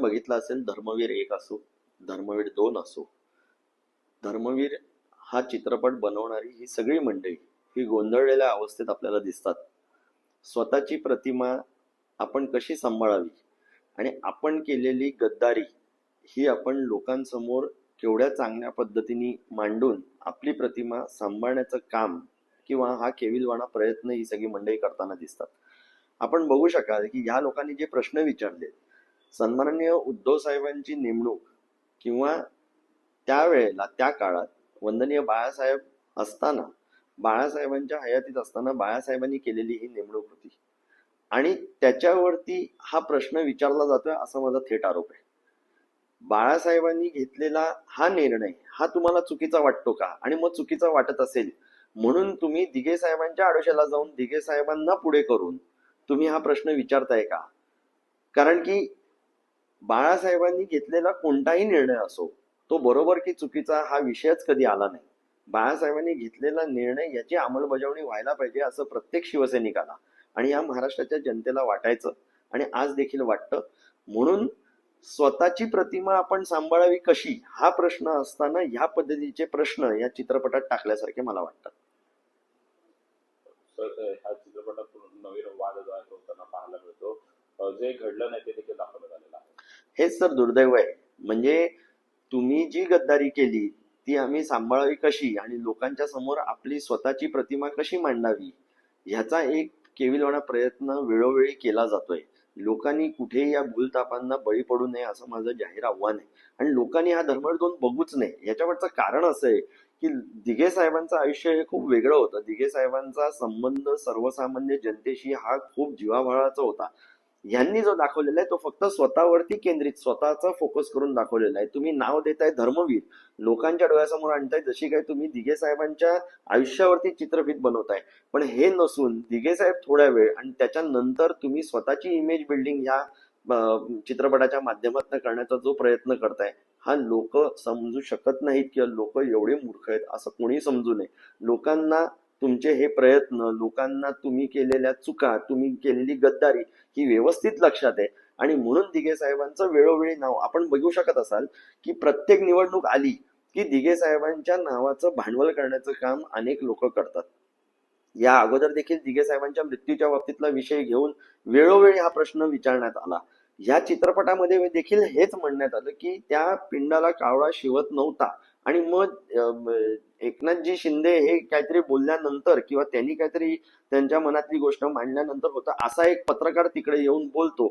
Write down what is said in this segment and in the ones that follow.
बघितला असेल धर्मवीर एक असो धर्मवीर दोन असो धर्मवीर हा चित्रपट बनवणारी ही सगळी मंडळी ही गोंधळलेल्या अवस्थेत आपल्याला दिसतात. स्वतःची प्रतिमा आपण कशी सांभाळावी आणि आपण केलेली गद्दारी ही आपण लोकांसमोर केवढ्या चांगल्या पद्धतीने मांडून आपली प्रतिमा सांभाळण्याचं काम किंवा हा केविलवाणा प्रयत्न ही सगळी मंडळी करताना दिसतात. आपण बघू शकाल की ह्या लोकांनी जे प्रश्न विचारले सन्माननीय उद्धव साहेबांची नेमणूक किंवा त्यावेळेला त्या काळात वंदनीय बाळासाहेब असताना बाळासाहेबांच्या हयातीत असताना बाळासाहेबांनी केलेली ही नेमणूक होती. आणि त्याच्यावरती हा प्रश्न विचारला जातोय असा माझा थेट आरोप आहे. बाळासाहेबांनी घेतलेला हा निर्णय हा तुम्हाला चुकीचा वाटतो का? आणि मग चुकीचा वाटत असेल म्हणून तुम्ही दिघे साहेबांच्या आडोशाला जाऊन दिघे साहेबांना पुढे करून तुम्ही हा प्रश्न विचारताय का? कारण की बाळासाहेबांनी घेतलेला कोणताही निर्णय असो तो बरोबर की चुकीचा हा विषयच कधी आला नाही. बाळासाहेबांनी घेतलेला निर्णय याची अंमलबजावणी व्हायला पाहिजे असं प्रत्येक शिवसैनिकाला आणि या महाराष्ट्राच्या जनतेला वाटायचं आणि आज देखील वाटतं. म्हणून स्वतःची प्रतिमा आपण सांभाळावी कशी? हा प्रश्न असताना ह्या पद्धतीचे प्रश्न या चित्रपटात टाकल्यासारखे मला वाटतात ह्या चित्रपटात नवीन वाद होताना पाहायला मिळतो. जे घडलं नाही ते देखील हेच तर दुर्दैव आहे. म्हणजे तुम्ही जी गद्दारी केली ती आम्ही सांभाळावी कशी आणि लोकांच्या समोर आपली स्वतःची प्रतिमा कशी मांडावी ह्याचा एक केविलवाणा प्रयत्न वेळोवेळी केला जातोय. लोकांनी कुठेही या भूलतापांना बळी पडू नये असं माझं जाहीर आव्हान आहे. आणि लोकांनी हा धर्मवीर दोन बघूच नये. याच्यावरचं कारण असं आहे की दिघे साहेबांचं आयुष्य हे खूप वेगळं होतं. दिघे साहेबांचा संबंध सर्वसामान्य जनतेशी हा खूप जीवाभाळाचा होता. यांनी जो दाखवलेला आहे तो फक्त स्वतःवरती केंद्रित स्वतःचा फोकस करून दाखवलेला आहे. तुम्ही नाव देताय धर्मवीर लोकांच्या डोळ्यासमोर आणताय जशी काय तुम्ही दिघे साहेबांच्या आयुष्यावरती चित्रफित बनवताय. पण हे नसून दिघे साहेब थोड्या वेळ आणि त्याच्यानंतर तुम्ही स्वतःची इमेज बिल्डिंग ह्या चित्रपटाच्या माध्यमातून करण्याचा जो प्रयत्न करताय हा लोक समजू शकत नाहीत किंवा लोक एवढे मूर्ख आहेत असं कोणी समजू नये. लोकांना तुमचे हे प्रयत्न लोकांना तुम्ही केलेल्या चुका तुम्ही केलेली गद्दारी ही व्यवस्थित लक्षात आहे. आणि म्हणून दिघे साहेबांचं वेळोवेळी नाव आपण बघू शकत असाल की प्रत्येक निवडणूक आली की दिघे साहेबांच्या नावाचं भांडवल करण्याचं काम अनेक लोक करतात. या अगोदर देखील दिघे साहेबांच्या मृत्यूच्या बाबतीतला विषय घेऊन वेळोवेळी हा प्रश्न विचारण्यात आला. या चित्रपटामध्ये देखील हेच म्हणण्यात आलं की त्या पिंडाला कावळा शिवत नव्हता. आणि मग एकनाथजी शिंदे हे काहीतरी बोलल्यानंतर किंवा त्यांनी काहीतरी त्यांच्या मनातली गोष्ट मांडल्यानंतर होता असा एक पत्रकार तिकडे येऊन बोलतो.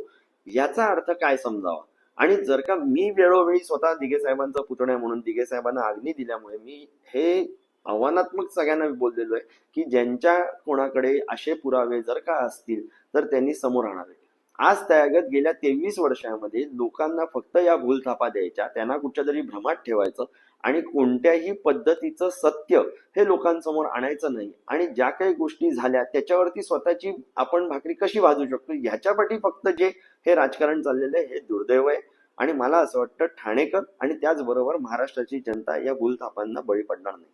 याचा अर्थ काय समजावा? आणि जर का मी वेळोवेळी स्वतः दिघे साहेबांचा पुतण्या म्हणून दिघे साहेबांना अग्नी दिल्यामुळे मी हे आव्हानात्मक सगळ्यांना बोललेलो आहे की ज्यांच्या कोणाकडे असे पुरावे जर का असतील तर त्यांनी समोर आणावे आज त्यागत गेल्या तेवीस वर्षामध्ये लोकांना फक्त या भूलथापा द्यायच्या त्यांना कुठच्या तरी भ्रमात ठेवायचं आणि कोणत्याही पद्धतीचं सत्य हे लोकांसमोर आणायचं नाही. आणि ज्या काही गोष्टी झाल्या त्याच्यावरती स्वतःची आपण भाकरी कशी वाजू शकतो ह्याच्यापाठी फक्त जे हे राजकारण चाललेलं आहे हे दुर्दैव आहे. आणि मला असं वाटतं ठाणेकर आणि त्याचबरोबर महाराष्ट्राची जनता या भूलथापांना बळी पडणार नाही.